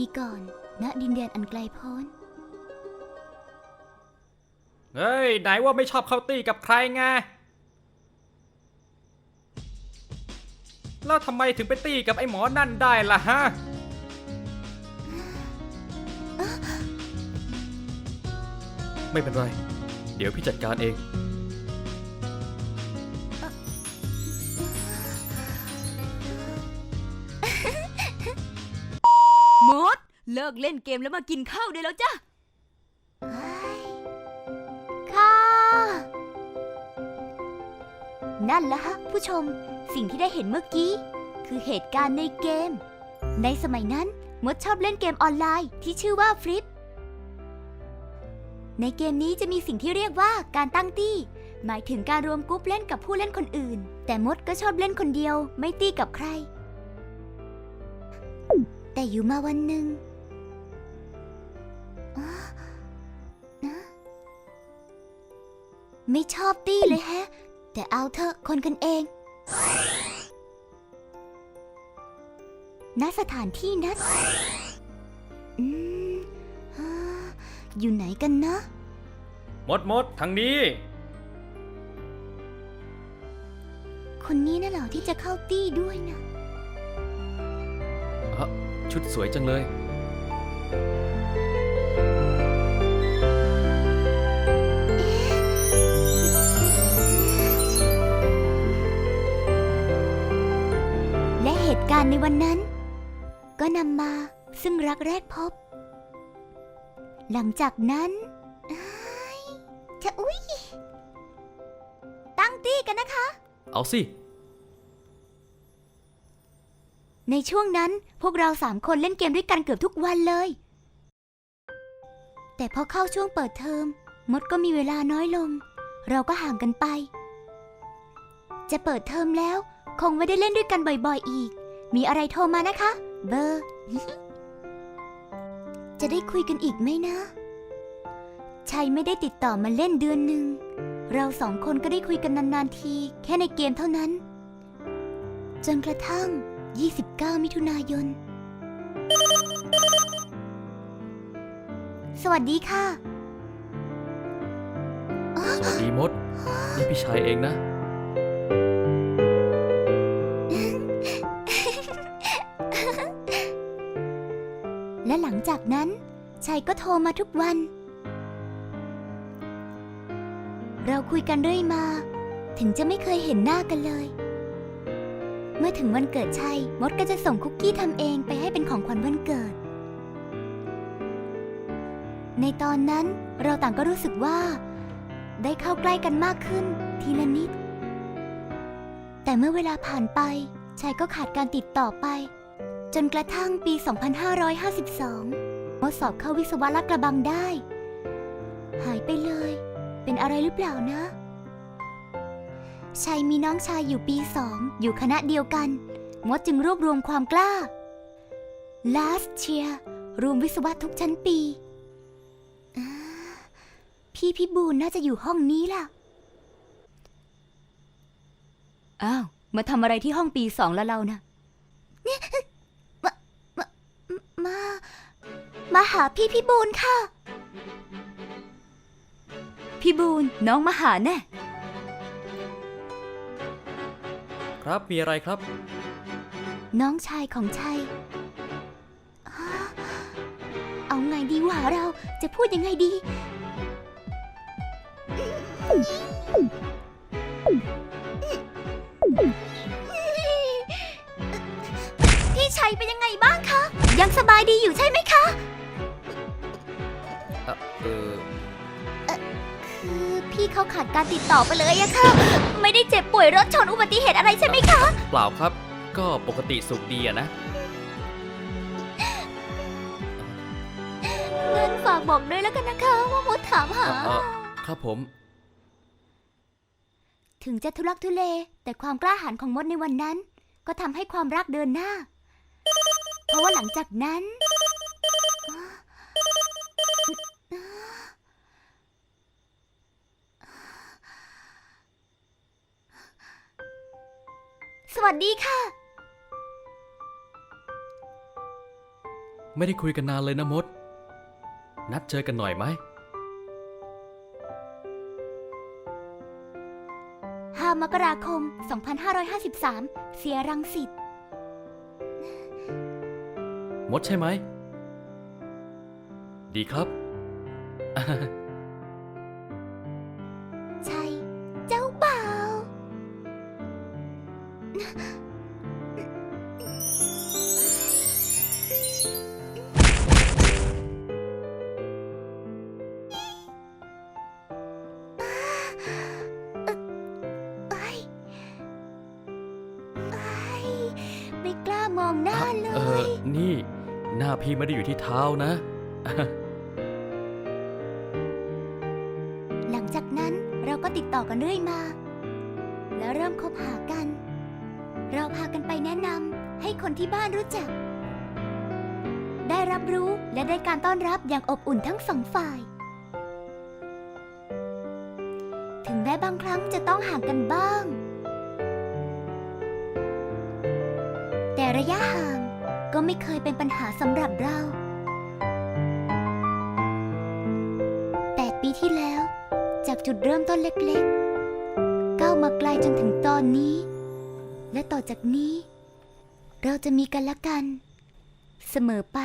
ปีก่อน ณ ดินแดนอันไกลโพ้น เฮ้ย ไหนว่าไม่ชอบเข้าตีกับใครไง แล้วทำไมถึงไปตีกับไอ้หมอนั่นได้ล่ะฮะ ไม่เป็นไร เดี๋ยวพี่จัดการเอง เลิกเล่นเกมแล้วมากินข้าวได้แล้วจ้ะค่ะ นั่นละฮะผู้ชม สิ่งที่ได้เห็นเมื่อกี้ คือเหตุการณ์ในเกม ในสมัยนั้นมดชอบเล่นเกมออนไลน์ที่ชื่อว่าฟลิป ในเกมนี้จะมีสิ่งที่เรียกว่าการตั้งตี้ หมายถึงการรวมกรุ๊ปเล่นกับผู้เล่นคนอื่น แต่มดก็ชอบเล่นคนเดียว ไม่ตี้กับใคร แต่อยู่มาวันหนึ่ง ไม่ชอบตี้เลยแฮะ แต่เอาเถอะคนกันเอง ณ สถานที่นัด อืมอ่าอยู่ไหนกันนะหมดหมดทางนี้ คนนี้น่ะเหรอที่จะเข้าตี้ด้วยนะ ชุดสวยจังเลย การณ์ในวันนั้น ก็นำมาซึ่งรักแรกพบ หลังจากนั้นอ้ายจะอุ๊ยตั้งตี้กันนะคะ เอาสิ ในช่วงนั้นพวกเราสามคนเล่นเกมด้วยกันเกือบทุกวันเลย แต่พอเข้าช่วงเปิดเทอม มดก็มีเวลาน้อยลง เราก็ห่างกันไป จะเปิดเทอมแล้วคงไม่ได้เล่นด้วยกันบ่อยๆอีก มีอะไรโทรมานะคะ เบอร์ จะได้คุยกันอีกไหมนะ ชัยไม่ได้ติดต่อมาเล่นเดือนหนึ่ง เราสองคนก็ได้คุยกันนานๆที แค่ในเกมเท่านั้น จนกระทั่ง 29 มิถุนายน สวัสดีค่ะ สวัสดีมด นี่พี่ชายเองนะ และหลังจากนั้นชัยก็โทรมาทุกวัน เราคุยกันเรื่อยมา ถึงจะไม่เคยเห็นหน้ากันเลย เมื่อถึงวันเกิดชัยมดก็จะส่งคุกกี้ทำเองไปให้เป็นของขวัญวันเกิด ในตอนนั้นเราต่างก็รู้สึกว่า ได้เข้าใกล้กันมากขึ้นทีละนิด แต่เมื่อเวลาผ่านไปชัยก็ขาดการติดต่อไป จนกระทั่งปี 2552มดสอบเข้าวิศวะลาดกระบังได้ หายไปเลย เป็นอะไรหรือเปล่านะ ชัยมีน้องชายอยู่ปีสอง อยู่คณะเดียวกัน มดจึงรวบรวมความกล้า last year รวมวิศวะทุกชั้นปีอ่พี่พิบูลน่าจะอยู่ห้องนี้ล่ะ อ้าว มาทำอะไรที่ห้องปีสองแล้วเรานะ มา มาหาพี่พิบูลค่ะ พี่บูนน้องมาหาแน่ ครับมีอะไรครับ น้องชายของชัยฮะเอาไงดีวะเราจะพูดยังไงดี ยังสบายดีอยู่ใช่ไหมคะเอ่อเออคือพี่เขาขาดการติดต่อไปเลยอะค่ะ ไม่ได้เจ็บป่วยรถชนอุบัติเหตุอะไรใช่ไหมคะ เปล่าครับ ก็ปกติสุขดีอะนะเงินฝากบอกด้วยแล้วกันนะคะ ว่ามดถามหาเอ่อเอ่อ ครับผม ถึงจะทุลักทุเล แต่ความกล้าหาญของมดในวันนั้น ก็ทำให้ความรักเดินหน้า เพราะว่าหลังจากนั้น สวัสดีค่ะ ไม่ได้คุยกันนานเลยนะมด นัดเจอกันหน่อยไหม 5 มกราคม 2553 เสียรังสิต มดใช่ไหม ดีครับ ใช่ เจ้าบ่าวเอ้ยเอ้ยไม่กล้ามองหน้าเลเออย นี่ หน้าพี่ไม่ได้อยู่ที่เท้านะ หลังจากนั้นเราก็ติดต่อกันเรื่อยมา แล้วเริ่มคบหากัน เราพากันไปแนะนำให้คนที่บ้านรู้จัก ได้รับรู้และได้การต้อนรับอย่างอบอุ่นทั้งสองฝ่าย ถึงแม้บางครั้งจะต้องห่างกันบ้าง แต่ระยะห่าง ไม่เคยเป็นปัญหาสำหรับเราแปดปีที่แล้ว จากจุดเริ่มต้นเล็กๆ ก้าวมาไกลจนถึงตอนนี้ และต่อจากนี้ เราจะมีกันและกัน เสมอไป